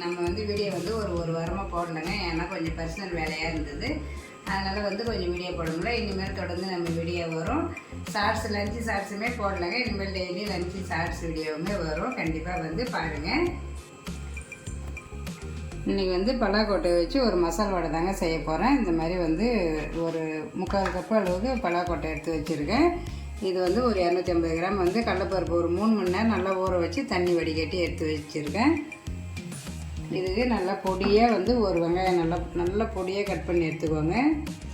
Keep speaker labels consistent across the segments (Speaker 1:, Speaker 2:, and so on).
Speaker 1: நம்ம வந்து வீடியோ வந்து ஒரு ஒரு வாரமாக போடலைங்க. ஏன்னா கொஞ்சம் பர்சனல் வேலையாக இருந்தது. அதனால் வந்து கொஞ்சம் வீடியோ போட முடியல. இனிமேல் தொடர்ந்து நம்ம வீடியோ வரும். ஷார்ட்ஸ் லஞ்சு ஷார்ட்ஸுமே போடலைங்க. இனிமேல் டெய்லி லஞ்சு ஷார்ட்ஸ் வீடியோவுமே வரும். கண்டிப்பாக வந்து பாருங்கள் இன்றைக்கி வந்து பலாக்கொட்டையை வச்சு ஒரு மசால் வடை தாங்க செய்ய போகிறேன் இந்த மாதிரி வந்து ஒரு முக்கால் கப்பு அளவுக்கு பலாக்கொட்டை எடுத்து வச்சுருக்கேன். இது வந்து ஒரு இரநூத்தி ஐம்பது கிராம் வந்து கடலப்பருப்பு ஒரு மூணு மணி நேரம் நல்லா ஊற வச்சு தண்ணி வடிகட்டி எடுத்து வச்சுருக்கேன். இதுக்கு நல்லா பொடியாக வந்து ஒரு வெங்காயம் நல்லா நல்லா பொடியாக கட் பண்ணி எடுத்துக்கோங்க.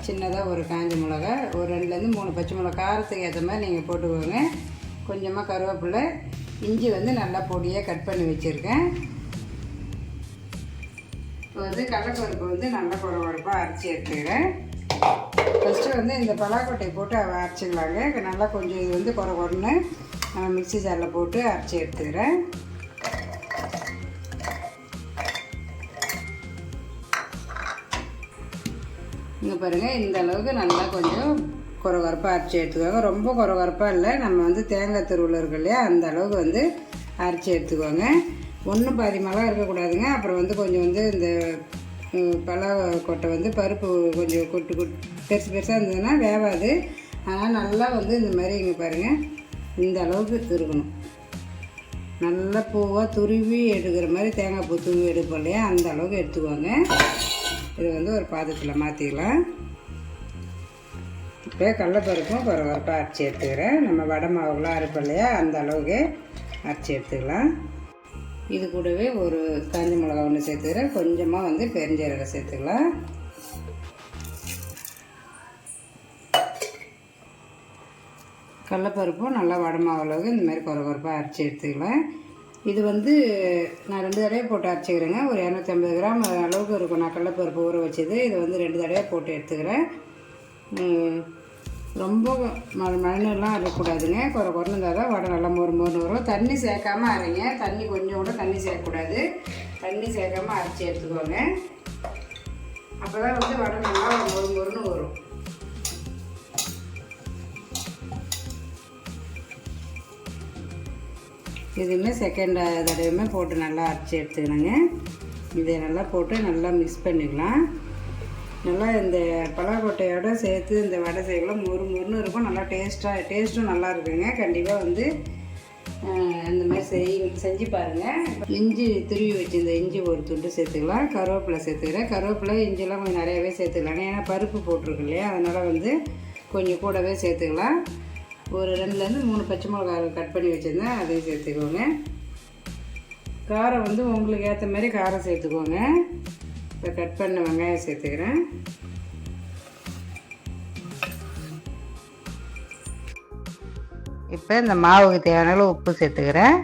Speaker 1: சின்னதாக ஒரு காஞ்ச மிளகா ஒரு ரெண்டுலேருந்து மூணு பச்சை மிளகா காரத்துக்கு ஏற்ற மாதிரி நீங்கள் போட்டுக்கோங்க. கொஞ்சமாக கருவேப்பிலை இஞ்சி வந்து நல்லா பொடியாக கட் பண்ணி வச்சுருக்கேன். இப்போ வந்து கடலைப்பருப்பு வந்து நல்லா குறவரப்பாக அரைச்சி எடுத்துக்கிறேன். ஃபஸ்ட்டு வந்து இந்த பலாக்கொட்டையை போட்டு அரைச்சிக்கலாங்க. நல்லா கொஞ்சம் இது வந்து குறை குறைன்னு மிக்ஸி ஜாரில் போட்டு அரைச்சி எடுத்துக்கிறேன். இங்கே பாருங்கள் இந்த அளவுக்கு நல்லா கொஞ்சம் குறகுறப்பாக அரைச்சி எடுத்துக்கோங்க. ரொம்ப குறகுறப்பாக இல்லை நம்ம வந்து தேங்காய் தெருவில் இருக்கு இல்லையா அந்த அளவுக்கு வந்து அரைச்சி எடுத்துக்கோங்க. ஒன்றும் பாதி மிளகா இருக்கக்கூடாதுங்க அப்புறம் வந்து கொஞ்சம் வந்து இந்த ம், பலா கொட்டை வந்து பருப்பு கொஞ்சம் கொட்டு கொட்டு பெருசு பெருசாக இருந்ததுன்னா வேவாது. அதனால் நல்லா வந்து இந்த மாதிரி இங்கே பாருங்கள் இந்த அளவுக்கு இருக்கணும். நல்லா பூவாக துருவி எடுக்கிற மாதிரி தேங்காய் பூ துருவி எடுப்போம் இல்லையா அந்த அளவுக்கு எடுத்துக்கோங்க. இது வந்து ஒரு பாத்திரத்தில் மாற்றிக்கலாம் இப்போ கடலப்பருப்பும் பரபரப்பாக அரைச்சி எடுத்துக்கிறேன். நம்ம வடை மாவுலாம் அரைப்போம் இல்லையா? அந்த அளவுக்கு அரைச்சி எடுத்துக்கலாம். இது கூடவே ஒரு காஞ்ச மிளகா ஒன்று சேர்த்துக்கிறேன். கொஞ்சமாக வந்து பெருஞ்சீரகம் சேர்த்துக்கலாம். கடலப்பருப்பும் நல்லா வடமாவு அளவுக்கு இந்த மாதிரி குறகுறப்பாக அரைச்சி எடுத்துக்கலாம். இது வந்து நான் ரெண்டு தடவை போட்டு அரைச்சிக்கிறேங்க. ஒரு இரநூத்தம்பது கிராம் அளவுக்கு இருக்கும். நான் கடலப்பருப்பு ஊற வச்சது. இது வந்து ரெண்டு தடவை போட்டு எடுத்துக்கிறேன். ரொம்ப ம மழைநெல்லாம் அரைக்கூடாதுங்க குறை குறைன்னு இருந்தால் தான் வடை நல்லா மொறு மொறுன்னு வரும். தண்ணி சேர்க்காம அரைங்க. தண்ணி கொஞ்சம் கூட தண்ணி சேர்க்கக்கூடாது. தண்ணி சேர்க்காமல் அரைச்சி எடுத்துக்கோங்க. அப்போ தான் வந்து வடை நல்லா மொறு மொறுன்னு வரும். இதுவுமே செகண்ட் தடவையுமே போட்டு நல்லா அரைச்சி எடுத்துக்கணுங்க. இதை நல்லா போட்டு நல்லா மிக்ஸ் பண்ணிக்கலாம். நல்லா இந்த பலாக்கொட்டையோட சேர்த்து இந்த வடை செய்யலாம் மொறு மொறுன்னு இருக்கும். நல்லா டேஸ்ட்டாக டேஸ்ட்டும் நல்லா இருக்குங்க. கண்டிப்பாக வந்து இந்த மாதிரி செய் செஞ்சு பாருங்கள் இஞ்சி துருவி வச்சிருந்த இஞ்சி ஒரு துண்டு சேர்த்துக்கலாம். கருவேப்பிலை சேர்த்துக்கிறேன். கருவேப்பிலை இஞ்சிலாம் கொஞ்சம் நிறையவே சேர்த்துக்கலாம் ஏன்னா பருப்பு போட்டிருக்கு இல்லையா? அதனால் வந்து கொஞ்சம் கூடவே சேர்த்துக்கலாம். ஒரு ரெண்டுலேருந்து மூணு பச்சை மிளகா கட் பண்ணி வச்சுருந்தேன் அதையும் சேர்த்துக்கோங்க. காரம் வந்து உங்களுக்கு ஏற்ற மாதிரி காரம் சேர்த்துக்கோங்க. இப்போ கட் பண்ண வெங்காயம் சேர்த்துக்கிறேன். இப்போ இந்த மாவுக்கு தேவையான உப்பு சேர்த்துக்கிறேன்.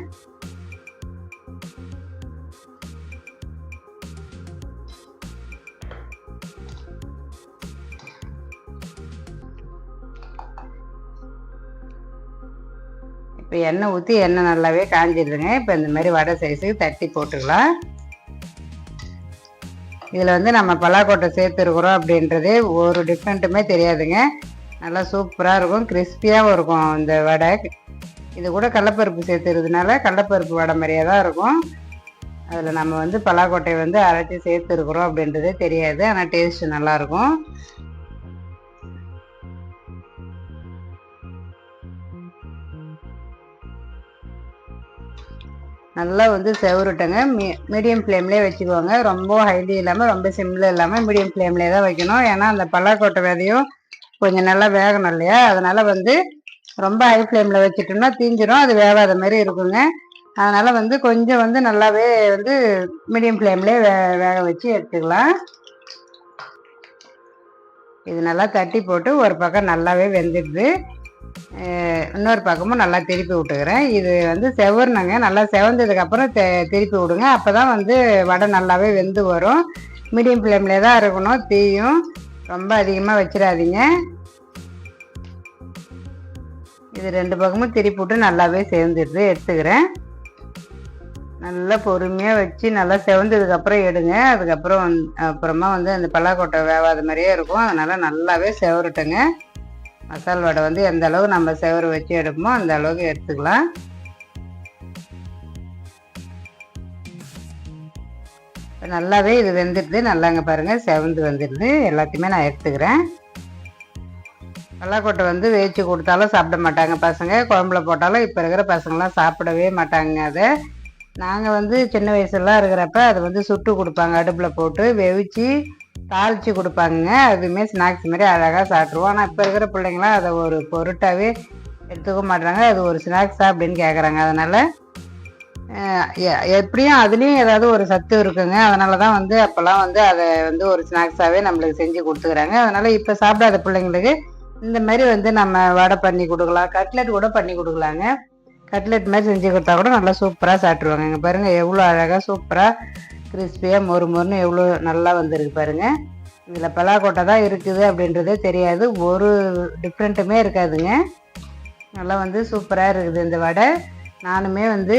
Speaker 1: இப்போ எண்ணெய் ஊற்றி எண்ணெய் நல்லாவே காஞ்சிடுதுங்க இப்போ இந்த மாதிரி வடை சைஸுக்கு தட்டி போட்டுக்கலாம். இதில் வந்து நம்ம பலாக்கொட்டை சேர்த்துருக்குறோம் அப்படின்றதே ஒரு டிஃப்ரெண்ட்டுமே தெரியாதுங்க. நல்லா சூப்பராக இருக்கும். கிறிஸ்பியாகவும் இருக்கும் இந்த வடை. இது கூட கடலப்பருப்பு சேர்த்துறதுனால கடலப்பருப்பு வடை மாதிரியே தான் இருக்கும். அதில் நம்ம வந்து பலாக்கொட்டையை வந்து அரைச்சி சேர்த்துருக்குறோம் அப்படின்றதே தெரியாது. ஆனால் டேஸ்ட் நல்லாயிருக்கும் நல்லா வந்து செவருட்டங்க. மீ மீடியம் ஃப்ளேம்லேயே வச்சுக்குவாங்க ரொம்ப ஹைலி இல்லாமல் ரொம்ப சிம்மில் இல்லாமல் மீடியம் ஃப்ளேம்லேயே தான் வைக்கணும். ஏன்னா அந்த பல்லாக்கோட்டை விதையும் கொஞ்சம் நல்லா வேகணும் இல்லையா? அதனால் வந்து ரொம்ப ஹை ஃப்ளேமில் வச்சுட்டோம்னா தீஞ்சிரும். அது வேகாத மாதிரி இருக்குங்க. அதனால் வந்து கொஞ்சம் வந்து நல்லாவே வந்து மீடியம் ஃப்ளேம்லேயே வே வேக வச்சு எடுத்துக்கலாம். இது நல்லா தட்டி போட்டு ஒரு பக்கம் நல்லாவே வெந்துடுது. இன்னொரு பக்கமும் நல்லா திருப்பி விட்டுக்கிறேன். இது வந்து செவர்னங்க. நல்லா செவந்ததுக்கப்புறம் தெ திருப்பி விடுங்க. அப்போ தான் வந்து வடை நல்லாவே வெந்து வரும். மீடியம் ஃப்ளேம்லேயே தான் இருக்கணும். தீயும். ரொம்ப அதிகமாக வச்சிடாதீங்க. இது ரெண்டு பக்கமும் திருப்பி விட்டு நல்லாவே சேர்ந்துடுது எடுத்துக்கிறேன். நல்லா பொறுமையாக வச்சு நல்லா செவந்ததுக்கப்புறம் எடுங்க. அதுக்கப்புறம் அப்புறமா வந்து அந்த பல்லாக்கொட்டை வேவாத மாதிரியே இருக்கும். அதனால் நல்லாவே செவரட்டுங்க. மசால் வடை வந்து எந்த அளவு நம்ம செவரு வச்சு எடுப்போமோ அந்த அளவுக்கு எடுத்துக்கலாம். இப்போ நல்லாவே இது வெந்துடுது. நல்லாங்க பாருங்கள் செவந்து வந்துடுது. எல்லாத்தையுமே நான் எடுத்துக்கிறேன். பல்லாக்கொட்டை வந்து வேச்சு கொடுத்தாலும் சாப்பிட மாட்டாங்க பசங்க. குழம்புல போட்டாலும் இப்போ இருக்கிற பசங்களாம் சாப்பிடவே மாட்டாங்க அதை. நாங்கள் வந்து சின்ன வயசுலாம் இருக்கிறப்ப அதை வந்து சுட்டு கொடுப்பாங்க. அடுப்பில் போட்டு வெவிச்சு தாளித்து கொடுப்பாங்க. அதுவுமே ஸ்நாக்ஸ் மாதிரி அழகாக சாப்பிட்ருவோம் ஆனால் இப்போ இருக்கிற பிள்ளைங்களாம் அதை ஒரு பொருட்டாகவே எடுத்துக்க மாட்டாங்க அது ஒரு ஸ்நாக்ஸா அப்படின்னு கேட்குறாங்க அதனால் எப்படியும் அதுலேயும் ஏதாவது ஒரு சத்து இருக்குங்க. அதனால தான் வந்து அப்போல்லாம் வந்து அதை வந்து ஒரு ஸ்நாக்ஸாகவே நம்மளுக்கு செஞ்சு கொடுத்துக்கிறாங்க. அதனால் இப்போ சாப்பிடாத பிள்ளைங்களுக்கு இந்த மாதிரி வந்து நம்ம வடை பண்ணி கொடுக்கலாம். கட்லெட் கூட பண்ணி கொடுக்கலாங்க. கட்லெட் மாதிரி செஞ்சு கொடுத்தா கூட நல்லா சூப்பராக சாப்பிட்ருவாங்க இங்கே பாருங்கள் எவ்வளோ அழகாக சூப்பராக கிறிஸ்பியாக மொறு மொறுன்னு எவ்வளோ நல்லா வந்திருக்கு பாருங்கள் இதில் பலாக்கொட்டை தான் இருக்குது அப்படின்றதே தெரியாது. ஒரு டிஃப்ரெண்ட்டுமே இருக்காதுங்க. நல்லா வந்து சூப்பராக இருக்குது இந்த வடை. நானுமே வந்து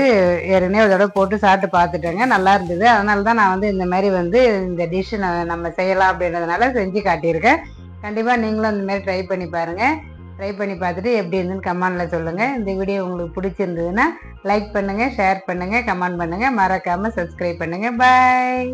Speaker 1: ஏற்கனவே ஒரு தடவை போட்டு சாப்பிட்டு பார்த்துட்டேங்க. நல்லா இருந்தது. அதனால தான் நான் வந்து இந்த மாதிரி வந்து இந்த டிஷ்ஷு நம்ம செய்யலாம் அப்படின்றதுனால செஞ்சு காட்டியிருக்கேன். கண்டிப்பாக நீங்களும் அந்த மாதிரி ட்ரை பண்ணி பாருங்கள் ட்ரை பண்ணி பார்த்துட்டு எப்படி இருந்துன்னு கமெண்டில் சொல்லுங்கள் இந்த வீடியோ உங்களுக்கு பிடிச்சிருந்ததுன்னா லைக் பண்ணுங்கள் ஷேர் பண்ணுங்கள் கமெண்ட் பண்ணுங்கள் மறக்காமல் சப்ஸ்கிரைப் பண்ணுங்கள் பாய்